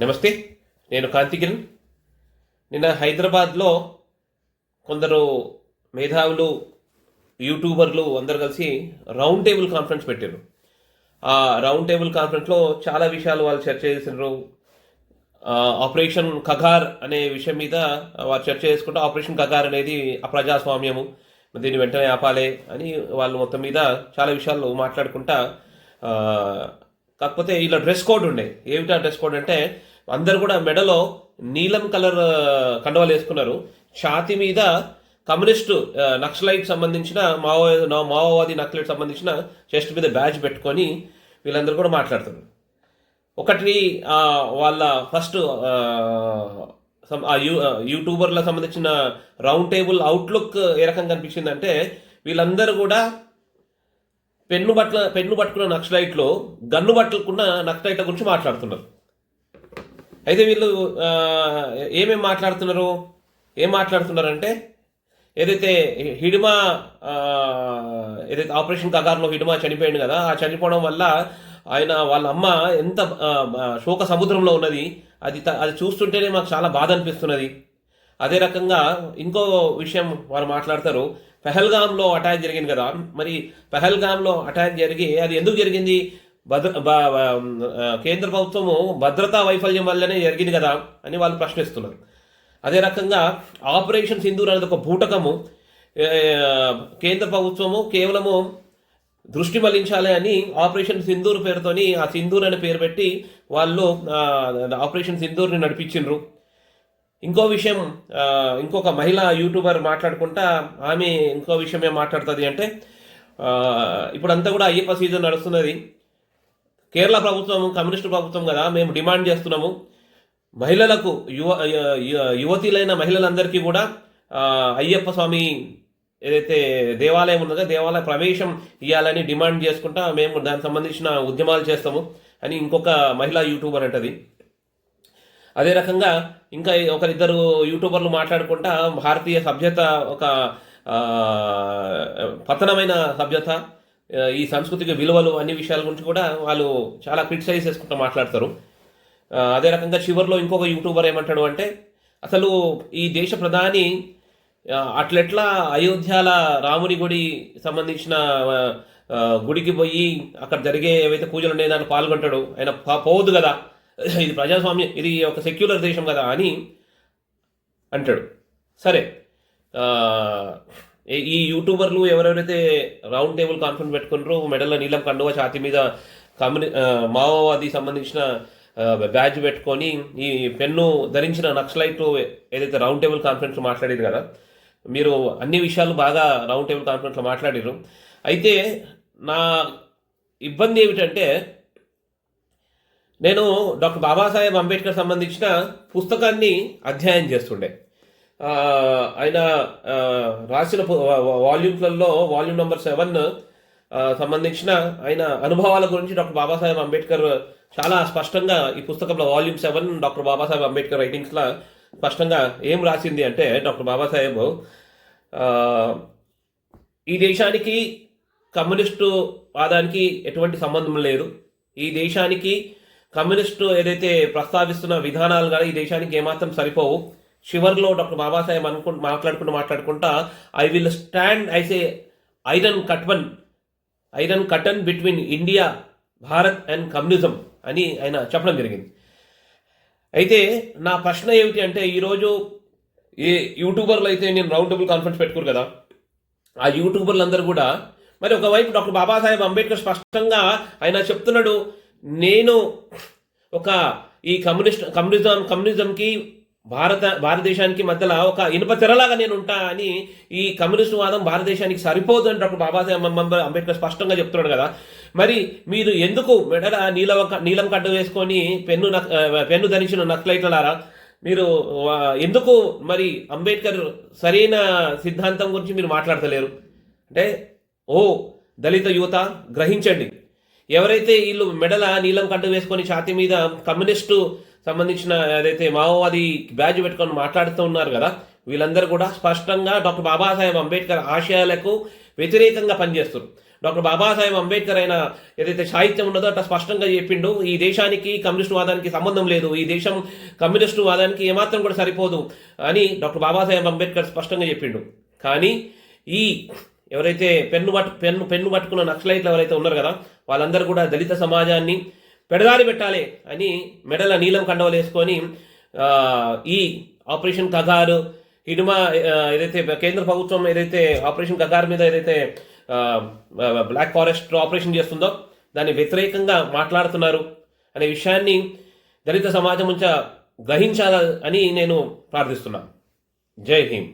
నమస్తే నేను కాంతికిరణ్ నిన్న హైదరాబాద్లో కొందరు మేధావులు యూట్యూబర్లు అందరు కలిసి రౌండ్ టేబుల్ కాన్ఫరెన్స్ పెట్టారు. ఆ రౌండ్ టేబుల్ కాన్ఫరెన్స్లో చాలా విషయాలు వాళ్ళు చర్చ చేసినారు ఆపరేషన్ కగార్ అనే విషయం మీద వారు చర్చ చేసుకుంటే ఆపరేషన్ కగార్ అనేది అప్రజాస్వామ్యము. దీన్ని వెంటనే ఆపాలి అని వాళ్ళు మొత్తం మీద చాలా విషయాలు మాట్లాడుకుంటా కాకపోతే ఇలా డ్రెస్ కోడ్ ఉండే. ఏమిటా డ్రెస్ కోడ్ అంటే అందరు కూడా మెడలో నీలం కలర్ కండవాలు వేసుకున్నారు. ఛాతి మీద కమ్యూనిస్టు నక్సలైట్ సంబంధించిన మావో మావోవాది నక్సలైట్ సంబంధించిన చెస్ట్ మీద బ్యాచ్ పెట్టుకొని వీళ్ళందరూ కూడా మాట్లాడుతున్నారు. ఒకటి వాళ్ళ ఫస్ట్ ఆ, యూ యూట్యూబర్లకు సంబంధించిన రౌండ్ టేబుల్ అవుట్లుక్ ఏ రకంగా కనిపించిందంటే వీళ్ళందరూ కూడా పెన్ను బట్ల పెన్ను పట్టుకున్న నక్సలైట్లో గన్ను పట్టుకున్న నక్సలైట్ల గురించి మాట్లాడుతున్నారు. అయితే వీళ్ళు ఏమేమి మాట్లాడుతున్నారు? ఏం మాట్లాడుతున్నారంటే ఏదైతే హిడిమా ఏదైతే ఆపరేషన్ కగార్లో హిడిమా చనిపోయింది కదా ఆ చనిపోవడం వల్ల ఆయన వాళ్ళ అమ్మ ఎంత శోక సముద్రంలో ఉన్నది అది అది చూస్తుంటేనే మాకు చాలా బాధ అనిపిస్తున్నది. అదే రకంగా ఇంకో విషయం వారు మాట్లాడతారు పెహల్గాంలో అటాక్ జరిగింది కదా. మరి పెహల్గాంలో అటాక్ జరిగి అది ఎందుకు జరిగింది? భద్ర కేంద్ర ప్రభుత్వము భద్రతా వైఫల్యం వల్లనే జరిగింది కదా అని వాళ్ళు ప్రశ్నిస్తున్నారు. అదే రకంగా ఆపరేషన్ సింధూర్ అనేది ఒక బూటకము. కేంద్ర ప్రభుత్వము కేవలము దృష్టి మళ్ళించాలి అని ఆపరేషన్ సింధూర్ పేరుతోని ఆ సింధూర్ అనే పేరు పెట్టి వాళ్ళు ఆపరేషన్ సింధూర్ని నడిపించిండ్రు. ఇంకో విషయం ఇంకొక మహిళ యూట్యూబర్ మాట్లాడుకుంటా ఆమె ఇంకో విషయం ఏం మాట్లాడుతుంది అంటే ఇప్పుడంతా కూడా అయ్యప్ప సీజన్ నడుస్తున్నది. కేరళ ప్రభుత్వం కమ్యూనిస్టు ప్రభుత్వం కదా మేము డిమాండ్ చేస్తున్నాము. మహిళలకు యువ య- యువతీలైన మహిళలందరికీ కూడా అయ్యప్ప స్వామి ఏదైతే దేవాలయం ఉన్నదో దేవాలయ ప్రవేశం ఇవ్వాలని డిమాండ్ చేసుకుంటా మేము దానికి సంబంధించిన ఉద్యమాలు చేస్తాము అని ఇంకొక మహిళా యూట్యూబర్ అంటది. అదే రకంగా ఇంకా ఒకరిద్దరు యూట్యూబర్లు మాట్లాడుకుంటా భారతీయ సభ్యత ఒక పతనమైన సభ్యత ఈ సంస్కృతికి విలువలు అన్ని విషయాల గురించి కూడా వాళ్ళు చాలా క్రిటిసైజ్ చేసుకుంటూ మాట్లాడతారు. అదే రకంగా చివరిలో ఇంకొక యూట్యూబర్ ఏమంటాడు అంటే అసలు ఈ దేశ ప్రధాని అట్లెట్లా అయోధ్యాల రాముని గుడి సంబంధించిన గుడికి పోయి అక్కడ జరిగే ఏవైతే పూజలు ఉన్నాయో దాంట్లో పాల్గొంటాడు ఆయన పా- పోవద్దు కదా. ఇది ప్రజాస్వామ్యం ఇది ఒక సెక్యులర్ దేశం కదా అని అంటాడు. సరే ఈ- యూట్యూబర్లు ఎవరెవరైతే రౌండ్ టేబుల్ కాన్ఫరెన్స్ పెట్టుకున్నారో మెడల నీలం కండువ ఛాతి మీద కమ్యూని ఆ, మావోవాది సంబంధించిన ఆ, బ్యాడ్జ్ పెట్టుకొని ఈ పెన్ను ధరించిన నక్సలైట్ ఏదైతే రౌండ్ టేబుల్ కాన్ఫరెన్స్ మాట్లాడేది కదా మీరు అన్ని విషయాలు బాగా రౌండ్ టేబుల్ కాన్ఫరెన్స్లో మాట్లాడారు. అయితే నా ఇబ్బంది ఏమిటంటే నేను డాక్టర్ బాబాసాహెబ్ అంబేద్కర్ సంబంధించిన పుస్తకాన్ని అధ్యయనం చేస్తుండే. ఆయన రాసిన వాల్యూమ్స్లలో వాల్యూమ్ నెంబర్ సెవెన్ సంబంధించిన ఆయన అనుభవాల గురించి డాక్టర్ బాబాసాహెబ్ అంబేద్కర్ చాలా స్పష్టంగా ఈ పుస్తకంలో volume seven doctor Babasaheb Ambedkar రైటింగ్స్లో స్పష్టంగా ఏం రాసింది అంటే డాక్టర్ బాబాసాహెబ్ ఈ దేశానికి కమ్యూనిస్టు వాదానికి ఎటువంటి సంబంధం లేదు. ఈ దేశానికి కమ్యూనిస్టు ఏదైతే ప్రస్తావిస్తున్న విధానాలు కానీ ఈ దేశానికి ఏమాత్రం సరిపోవు. చివరిలో డాక్టర్ బాబాసాహెబ్ అనుకు మాట్లాడుకుంటూ మాట్లాడుకుంటా I will stand as a iron curtain iron curtain between India Bharat and communism అని ఆయన చెప్పడం జరిగింది. అయితే నా ప్రశ్న ఏమిటి అంటే ఈరోజు ఏ యూట్యూబర్లు అయితే నేను రౌండ్ టేబుల్ కాన్ఫరెన్స్ పెట్టుకోరు కదా. ఆ యూట్యూబర్లు అందరూ కూడా మరి ఒకవైపు డాక్టర్ బాబాసాహెబ్ అంబేద్కర్ స్పష్టంగా ఆయన చెప్తున్నాడు నేను ఒక ఈ కమ్యూనిస్ట్ కమ్యూనిజం కమ్యూనిజంకి భారత భారతదేశానికి మధ్యలో ఒక ఇనుప తెరలాగా నేను ఉంటా అని ఈ కమ్యూనిస్ట్ వాదం భారతదేశానికి సరిపోదు అని డాక్టర్ బాబాసాహెబ్ అంబేద్కర్ స్పష్టంగా చెప్తున్నాడు కదా. మరి మీరు ఎందుకు మెడల నీలం నీలం కడ్డ వేసుకొని పెన్ను నక్- పెన్ను ధరించిన నక్లైట్లలారా? మీరు ఎందుకు మరి అంబేద్కర్ సరైన సిద్ధాంతం గురించి మీరు మాట్లాడతలేరు? అంటే ఓ దళిత యువత గ్రహించండి. ఎవరైతే వీళ్ళు మెడల నీలం కట్టు వేసుకొని ఛాతి మీద కమ్యూనిస్టు సంబంధించిన ఏదైతే మావోవాది బ్యాజ్ పెట్టుకొని మాట్లాడుతూ ఉన్నారు కదా వీళ్ళందరూ కూడా స్పష్టంగా డాక్టర్ బాబాసాహెబ్ అంబేద్కర్ ఆశయాలకు వ్యతిరేకంగా పనిచేస్తారు డాక్టర్ బాబాసాహెబ్ అంబేద్కర్ అయిన ఏదైతే సాహిత్యం ఉన్నదో అట్లా స్పష్టంగా చెప్పిండు ఈ దేశానికి కమ్యూనిస్టు వాదానికి సంబంధం లేదు ఈ దేశం కమ్యూనిస్టు వాదానికి ఏమాత్రం కూడా సరిపోదు అని డాక్టర్ బాబాసాహెబ్ అంబేద్కర్ స్పష్టంగా చెప్పిండు. కానీ ఈ ఎవరైతే పెన్ను పట్టు పెన్ను పెన్ను పట్టుకున్న నక్సలైట్లు ఎవరైతే ఉన్నారు కదా వాళ్ళందరూ కూడా దళిత సమాజాన్ని పెడదారి పెట్టాలి అని మెడల నీలం కండవలు వేసుకొని ఈ ఆపరేషన్ కగారు హిడుమా ఏదైతే కేంద్ర ప్రభుత్వం ఏదైతే ఆపరేషన్ కగార్ మీద ఏదైతే బ్లాక్ ఫారెస్ట్ ఆపరేషన్ చేస్తుందో దాన్ని వ్యతిరేకంగా మాట్లాడుతున్నారు అనే విషయాన్ని దళిత సమాజం నుంచి గ్రహించాలని నేను ప్రార్థిస్తున్నాను. జై హింద్.